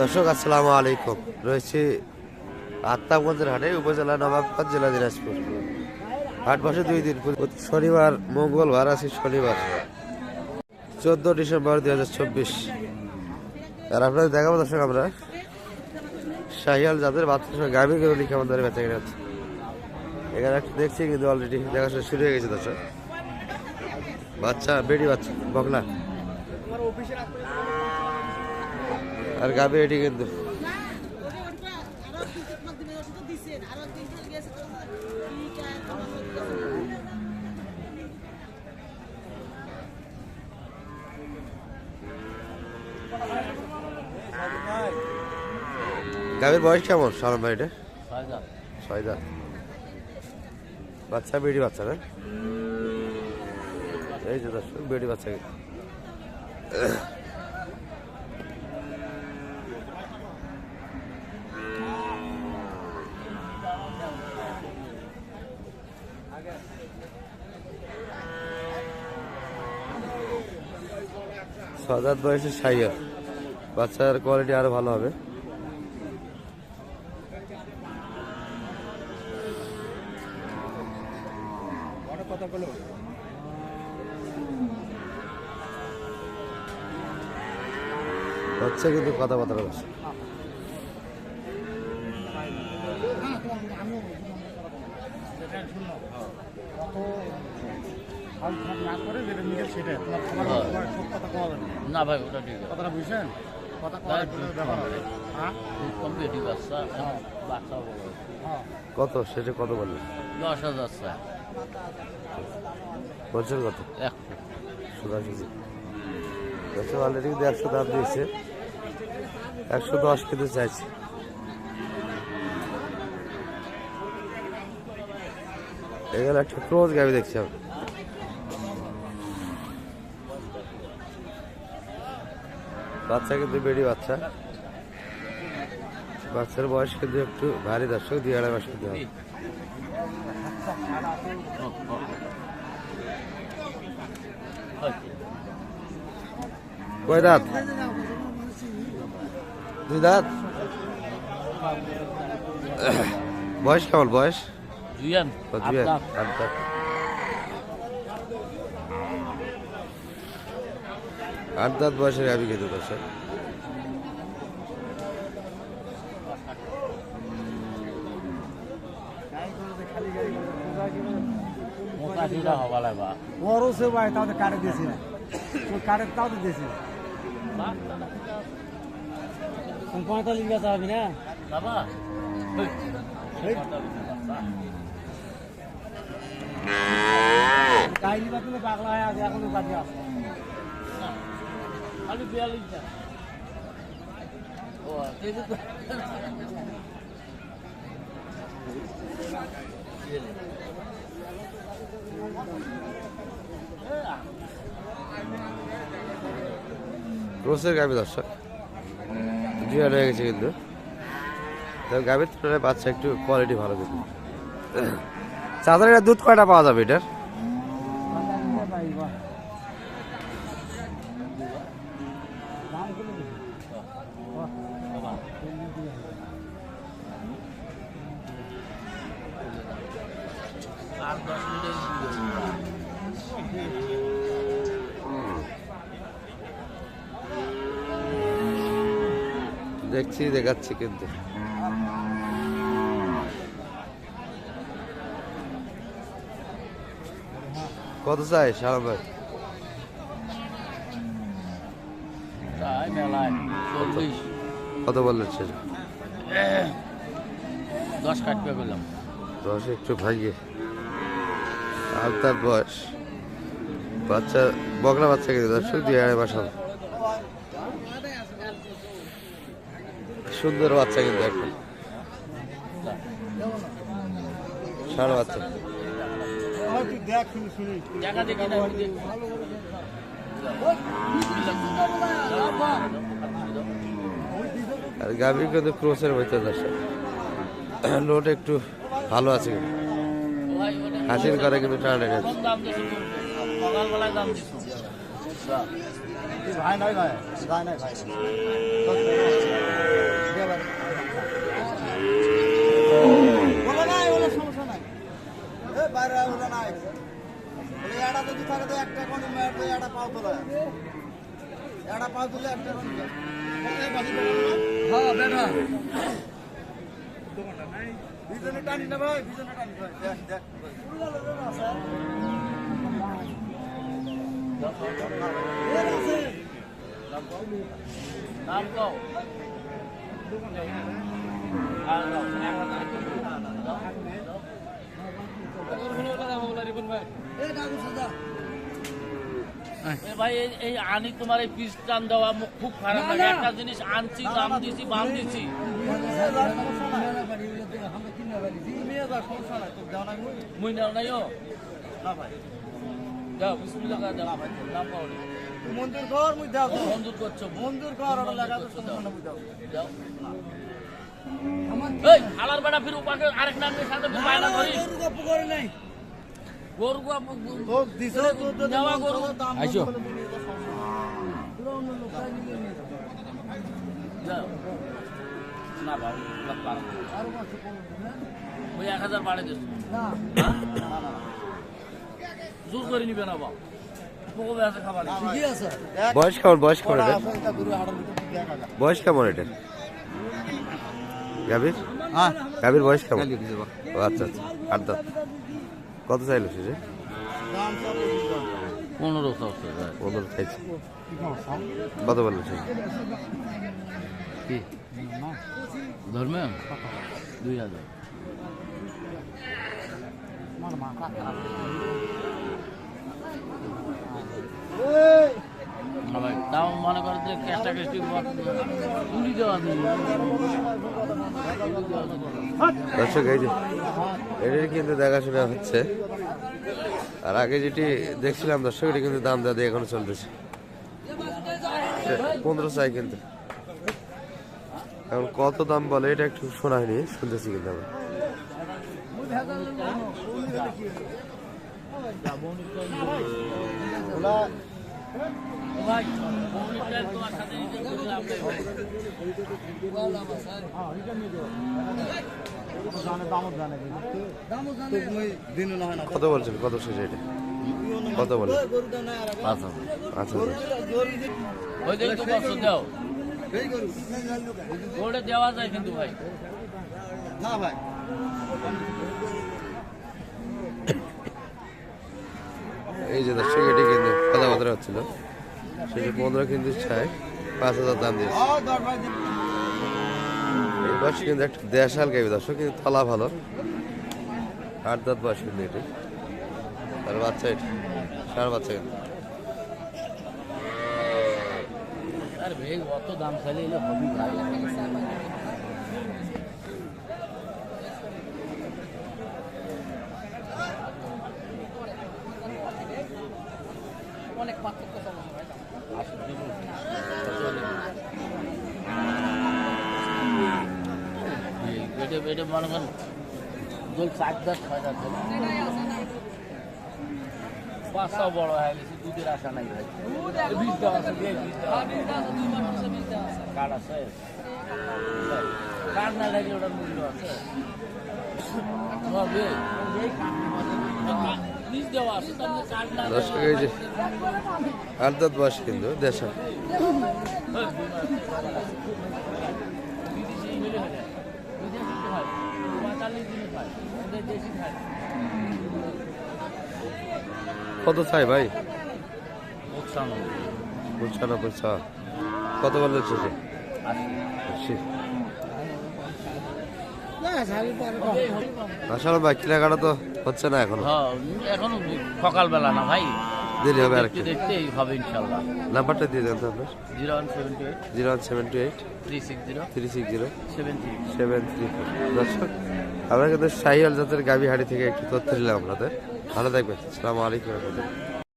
দর্শক, আসসালামু আলাইকুম। রয়েছে আত্মাগঞ্জের হাটে, উপজেলা নবাবগঞ্জ, জেলা দিনাজপুর। হাট বসে দুই দিন। শনিবার, মঙ্গলবার আছে শনিবার। চোদ্দ ডিসেম্বর দুই হাজার চব্বিশ। আর আপনাদের দেখাবো দর্শক আমরা। শাহিয়াল যাদের বাচ্চার গাভী গরু লিখে আমাদের বেচা হচ্ছে। এখানে দেখছি, কিন্তু অলরেডি দেখাশোনা শুরু হয়ে গেছে দর্শক। বাচ্চা বেডি বাচ্চা, বকনা। আর গাবে এটি কিন্তু। গাভীর বয়স কেমন, সালাম ভাই এটা বাচ্চা বেডি বাচ্চা না? এই যে দর্শক বেডি বাচ্চা। ছদাত বয়সে সাইয়া বাচ্চার কোয়ালিটি আরও ভালো হবে। হচ্ছে কিন্তু কথাবার্তা বলছে না করে যেটা নিজের সেটা তোমার খাবার। সব কথা কওয়া না। না ভাই ওটা ঠিক আছে। কথাটা বুঝছেন। হ্যাঁ? হ্যাঁ। হ্যাঁ। কত? সেটা কত বললেন? দশ হাজার চাই বলছেন কত? এক। সুদা কেজি বলছে অলরেডি কিন্তু একশো দাম দিয়েছে। একশো দশ কিন্তু চাইছে। এখানে একটা ক্লোজ গাবি দেখছি আমি। বাচ্চা কিন্তু বেডি বাচ্চা। বাচ্চার বয়স কিন্তু একটু ভারী দর্শক দুই আড়াই মাস কিন্তু হবে। কয় দাঁত? দুই দাঁত? বয়স কেমন বয়স? জুয়ান আট দাঁত। আট দাঁত বয়সের আমি কিন্তু দর্শক মোটা ছিল হবা লাগবা ওরও সে ভাই তাও তো কাটে দিয়েছি না। কাটে তাও তো দিয়েছি। পঁয়তাল্লিশ বেচা হবে না? বাবা। কাহিনী বা তুমি পাগলা হয়ে আছে এখনও কাজে আছে। ও এই রোসের গাবি দর্শক। জুয়ার হয়ে গেছে কিন্তু। গাবির তুলনায় বাচ্চা একটু কোয়ালিটি ভালো কিন্তু। চাঁদের দুধ কয়টা পাওয়া যাবে এটার আর দশ মিনিট দেখছি দেখাচ্ছি কিন্তু। কত চাই সারা ভাই? কত বললেন সেটা? দশ কাটবে গেলাম দশ একটু ভাইয়ে। আর তার বয়স? বাচ্চা বকরা বাচ্চা কিন্তু দর্শক দুই আড়াই মাস হবে সুন্দর বাচ্চা কিন্তু ষাঁড় বাচ্চা। আর গাভি কিন্তু ক্রোসের ভিতরে দর্শক লোড একটু ভালো আছে। কিন্তু হাসির করে কিন্তু টানা গেছে ভাই নয় ভাই ভাই নয় ভাই বলো নাই বলো সমস্যা নাই এ বাইরে ওটা নাই বলে এটা যদি থাকে তো একটা কোন মেয়ের এটা পাও তোলা এটা পাও তুলে একটা কোন হ্যাঁ বেটা দোকানটা নাই ভিজনে টানি না ভাই ভিজনে টানি ভাই দেখ দেখ পুরো লোক আছে এই- এই আনি তোমার এই পিস টান দেওয়া খুব খারাপ না, লাগে না। একটা জিনিস আনছি দাম দিছি বাম দিছি মুই নাও নাই ও বিসমিল্লাহ করে যাও নাম পাও নি। মন্দির ঘর মুই দাও মঞ্জুর করছ মন্দির ঘর ওটা লাগা তো দাও। দাও। যাও। এই হালার বেটা ফির উপাকে আরেক নামের সাথে বায়না করে নাই। গরু গো তো দিছো তো তো গরু। আইছো না বাবু পারো ওই এক হাজার বাড়ে দিস। জোর করে নিবে না বাবা বয়স কেমন বয়স কেমন এটা? বয়স কেমন এটা? গাভীর? হ্যাঁ। গাভীর বয়স কেমন? ও আচ্ছা আচ্ছা। আট দাঁত? কত চাইলো সে পনেরো শো পনেরো চাইছে। কত বলল সে কি? ধর্মে দুই হাজার। তাও মনে করো যে ক্যাশটা ক্যাশটি তুলি দেওয়া দর্শক, এই যে কিন্তু দেখাশোনা হচ্ছে। আর আগে যেটি দেখছিলাম দর্শক, এটি কিন্তু দাম দাদি এখনও চলতেছে। পনেরো চাই কিন্তু। এখন কত দাম বলে, এটা একটু শোনা হয়নি শুনতেছি কিন্তু আমরা। কত বলছেন কত শেষ এটা? কত বলে? আচ্ছা ওই দেখি কষ্ট দাও। ওটা দেওয়া যায় কিন্তু ভাই। না ভাই। এই যে দর্শক এটি কিন্তু কথাবার্তা হচ্ছিল। সেটি পনেরো কিন্তু চাই পাঁচ হাজার দাম দিয়েছে। বয়স কিন্তু একটা দেশাল গাবি দর্শক, কিন্তু তলা ভালো। আট দাঁত বয়স কিন্তু এটি। আর বাচ্চা এটি, সার বাচ্চা কিন্তু। অত দাম চাইলে হবি বেটে বেটে মনে করেন দোল চার দাস ছয় দাস পাঁচটা বড় হয়ে গেছে দুধের আশা নাই ভাই বীজ দেওয়া আছে। কার্ড আছে কার্ড না লাগলে ওটার মূল্য আছে না দর্শক এই যে আট দাঁত বয়স কিন্তু দেশি। কত চাই ভাই। পঁচানব্বই। ছ কত শেষে? হবেই। আসলে ভাই কেনাকাটা তো হচ্ছে না এখন? এখন এখনও সকালবেলা না ভাই। দেরি হবে আর দেখতেই হবে ইনশাল্লাহ। নাম্বারটা দিয়ে দেন তো আপনার। Zero one seven two eight. Zero one seven two eight. Three six zero three six zero seven three seven three দর্শক আমরা কিন্তু সাহিয়াল জাতের গাবি হাড়ি থেকে একটু তথ্য দিলাম আপনাদের। ভালো থাকবেন। আসসালামু আলাইকুম রহমতুল্লাহ।